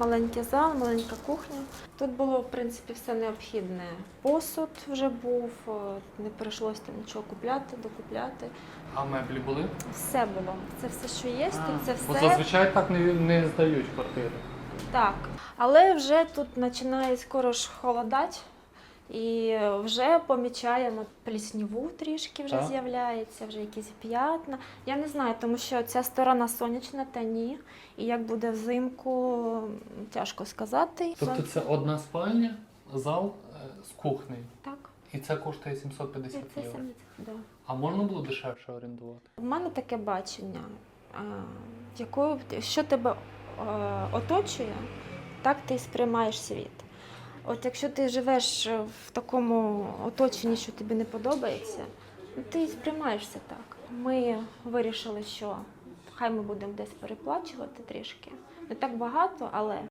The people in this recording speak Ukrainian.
Маленький зал, маленька кухня. Тут було, в принципі, все необхідне. Посуд вже був, е, не прийшлося там нічого купляти, докупляти. А меблі були? Все було. Це все, що є, тут це Бо все. зазвичай так не, не здають квартири. Так. Але вже тут починає скоро ж холодати. І вже помічаємо плісніву трішки вже з'являється, вже якісь п'ятна. Я не знаю, тому що ця сторона сонячна, та ні. І як буде взимку, тяжко сказати. Тобто це одна спальня, зал е, з кухнею. Так, І це коштує 750 це євро. 70, да. А можна було дешевше орендувати? У мене таке бачення, а, якою що тебе е, оточує, так ти сприймаєш світ. От якщо ти живеш в такому оточенні, що тобі не подобається, ну, ти сприймаєшся так. Ми вирішили, що хай ми будемо десь переплачувати трішки. Не так багато, але